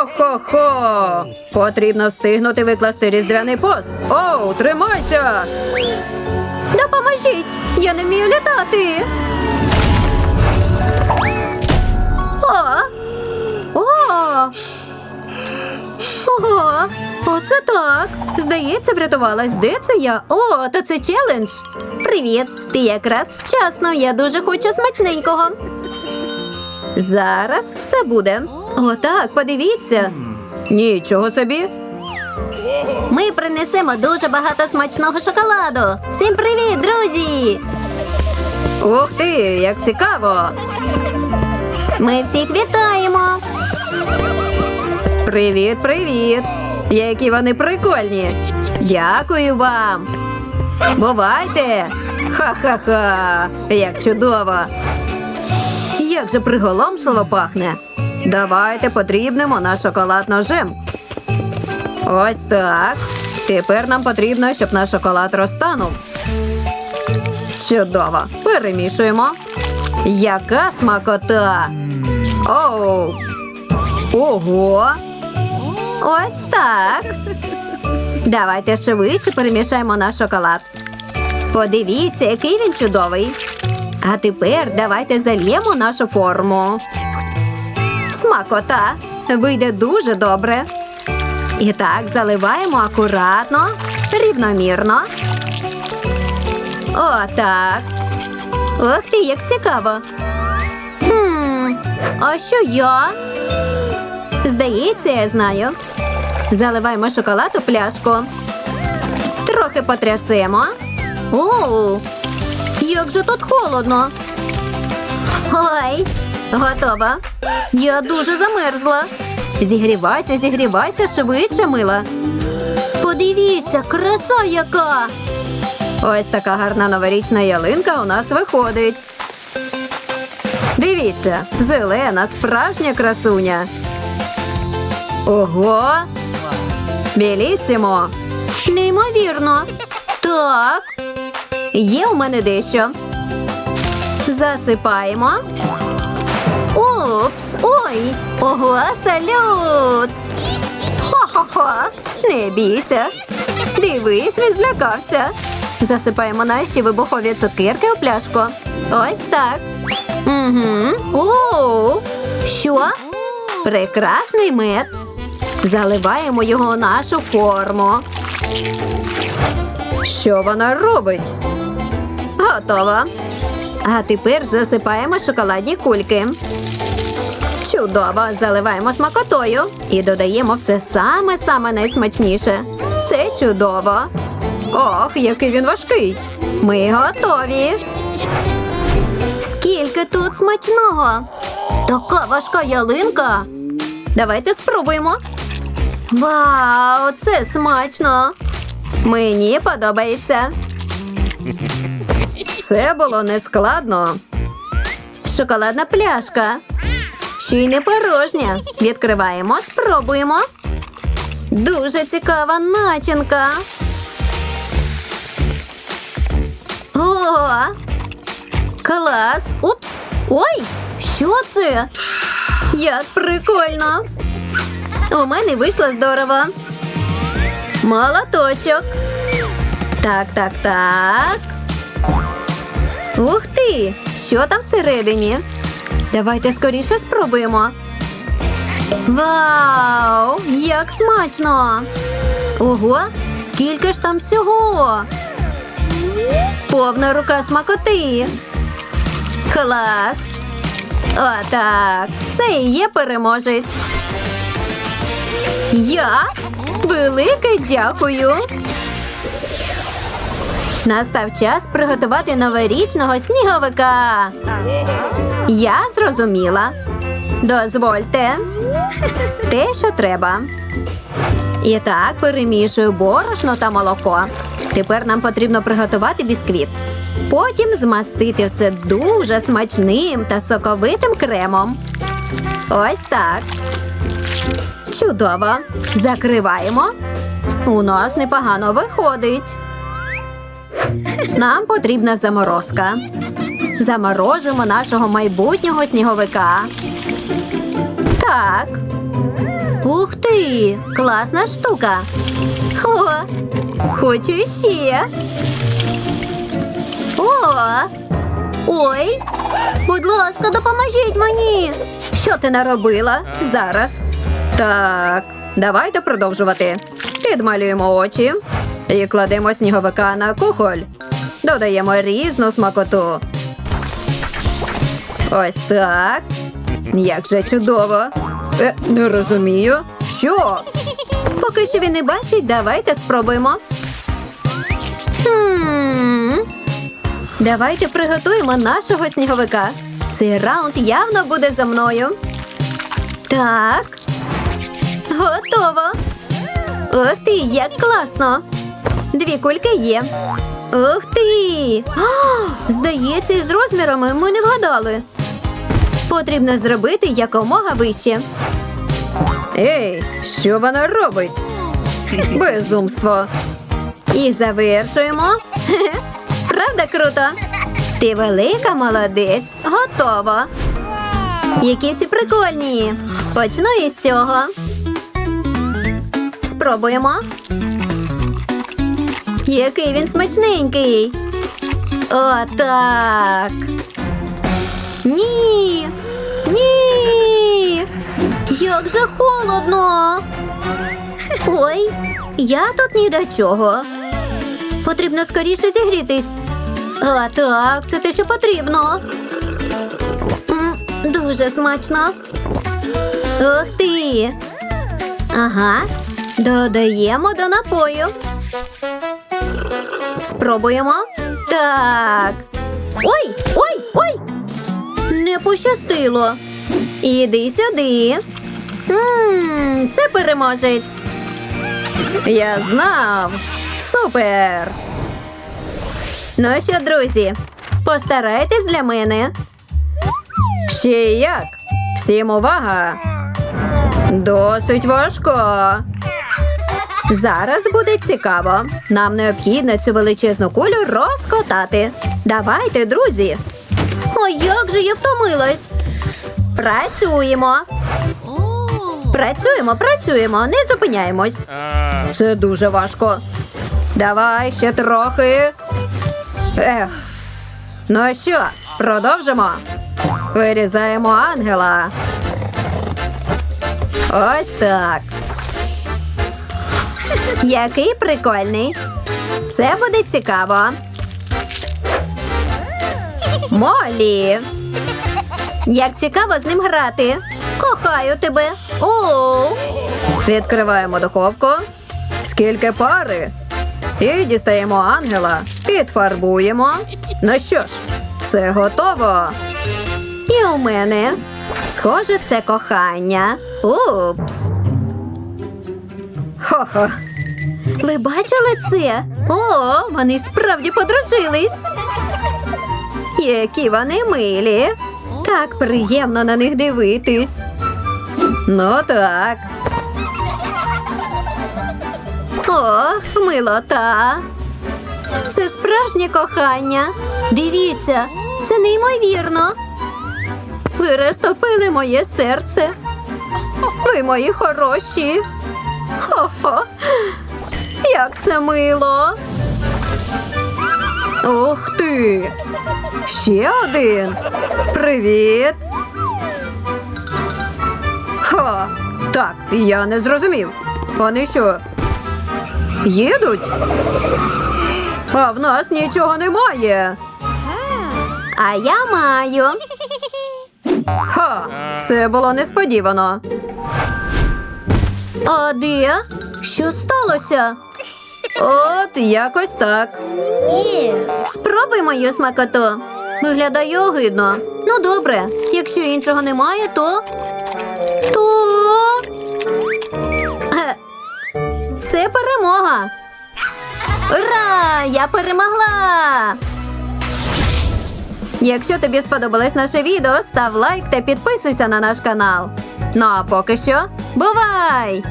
Хо-хо-хо! Потрібно встигнути викласти різдвяний пост. Оу, тримайся! Допоможіть! Я не вмію літати. О! О! Ого! Оце так. Здається, врятувалась. Де це я? О, то це челендж. Привіт! Ти якраз вчасно. Я дуже хочу смачненького. Зараз все буде. Отак, подивіться. Нічого собі. Ми принесемо дуже багато смачного шоколаду. Всім привіт, друзі! Ух ти, як цікаво! Ми всіх вітаємо! Привіт, привіт! Які вони прикольні! Дякую вам! Бувайте! Ха-ха-ха! Як чудово! Як же приголомшливо пахне! Давайте потрібнемо наш шоколад ножем. Ось так. Тепер нам потрібно, щоб наш шоколад розтанув. Чудово. Перемішуємо. Яка смакота! Оу! Ого! Ось так. Давайте швидше перемішаємо наш шоколад. Подивіться, який він чудовий. А тепер давайте зальємо нашу форму. Смакота вийде дуже добре. І так, заливаємо акуратно, рівномірно. Отак. Ох ти, як цікаво. Хм, а що я? Здається, я знаю. Заливаємо шоколад у пляшку. Трохи потрясемо. О, як же тут холодно. Ой, готова. Я дуже замерзла. Зігрівайся, зігрівайся швидше, мила. Подивіться, краса яка. Ось така гарна новорічна ялинка у нас виходить. Дивіться, зелена, справжня красуня. Ого! Білісімо! Неймовірно. Так. Є у мене дещо. Засипаємо. Упс! Ой! Ого, салют! Хо-хо-хо! Не бійся! Дивись, він злякався. Засипаємо наші вибухові цукерки у пляшку. Ось так. Угу. О, що? Прекрасний мед. Заливаємо його у нашу форму. Що вона робить? Готово. А тепер засипаємо шоколадні кульки. Чудово, заливаємо смакотою і додаємо все саме-саме найсмачніше. Це чудово. Ох, який він важкий. Ми готові. Скільки тут смачного! Така важка ялинка. Давайте спробуємо. Вау, це смачно! Мені подобається. Це було нескладно. Шоколадна пляшка. Ще й не порожня. Відкриваємо, спробуємо. Дуже цікава начинка. О! Клас! Упс! Ой! Що це? Як прикольно! У мене вийшло здорово. Молоточок. Так, так, так. Ух ти! Що там всередині? Давайте скоріше спробуємо. Вау! Як смачно! Ого! Скільки ж там всього! Повна рука смакоти. Клас! Отак. Це і є переможець. Я? Велике дякую. Настав час приготувати новорічного сніговика. Я зрозуміла. Дозвольте. Те, що треба. І так перемішую борошно та молоко. Тепер нам потрібно приготувати бісквіт. Потім змастити все дуже смачним та соковитим кремом. Ось так. Чудово. Закриваємо. У нас непогано виходить. Нам потрібна заморозка. Заморожимо нашого майбутнього сніговика. Так. Ух ти! Класна штука. О, хочу ще. О! Ой! Будь ласка, допоможіть мені. Що ти наробила? Зараз. Так, давайте продовжувати. Підмалюємо очі і кладемо сніговика на кухоль. Додаємо різну смакоту. Ось так. Як же чудово. Е, не розумію. Що? Поки що він не бачить, давайте спробуємо. Хм. Давайте приготуємо нашого сніговика. Цей раунд явно буде за мною. Так. Готово. Ух ти, як класно. Дві кульки є. Ух ти! О, здається, із розмірами ми не вгадали. Потрібно зробити якомога вище. Ей, що вона робить? Безумство. І завершуємо. Правда круто? Ти велика молодець. Готово. Які всі прикольні. Почну із цього. Спробуємо. Який він смачненький. О, так. Ні. Ні. Як же холодно. Ой, я тут ні до чого. Потрібно скоріше зігрітись. А так, це те, що потрібно. Дуже смачно. Ух ти. Ага. Додаємо до напою. Спробуємо. Так. Ой, ой, ой. Не пощастило. Іди сюди. Мм, це переможець. Я знав. Супер. Ну що, друзі, постарайтесь для мене. Ще як? Всім увага! Досить важко. Зараз буде цікаво. Нам необхідно цю величезну кулю розкотати. Давайте, друзі. Ой, як же я втомилась. Працюємо. Працюємо, працюємо, не зупиняємось. Це дуже важко. Давай ще трохи. Ех. Ну що, продовжимо. Вирізаємо ангела. Ось так. Який прикольний. Це буде цікаво. Молі. Як цікаво з ним грати. Кохаю тебе. О! Відкриваємо духовку. Скільки пари? І дістаємо ангела. Підфарбуємо. Ну що ж, все готово. І у мене. Схоже, це кохання. Упс. Хо-хо. Ви бачили це? О, вони справді подружились. Які вони милі. Так приємно на них дивитись. Ну так. Ох, милота. Це справжнє кохання. Дивіться, це неймовірно. Ви розтопили моє серце. Ви мої хороші. Хо-хо. Як це мило. Ух ти! Ще один. Привіт. Ха. Так, я не зрозумів. Вони що? Їдуть? А в нас нічого немає. А я маю. Ха, це було несподівано. А де? Що сталося? От якось так. Спробуй мою смакоту. Виглядає огидно. Ну добре, якщо іншого немає, то. То. Це перемога. Ура! Я перемогла! Якщо тобі сподобалось наше відео, став лайк та підписуйся на наш канал. Ну а поки що, бувай!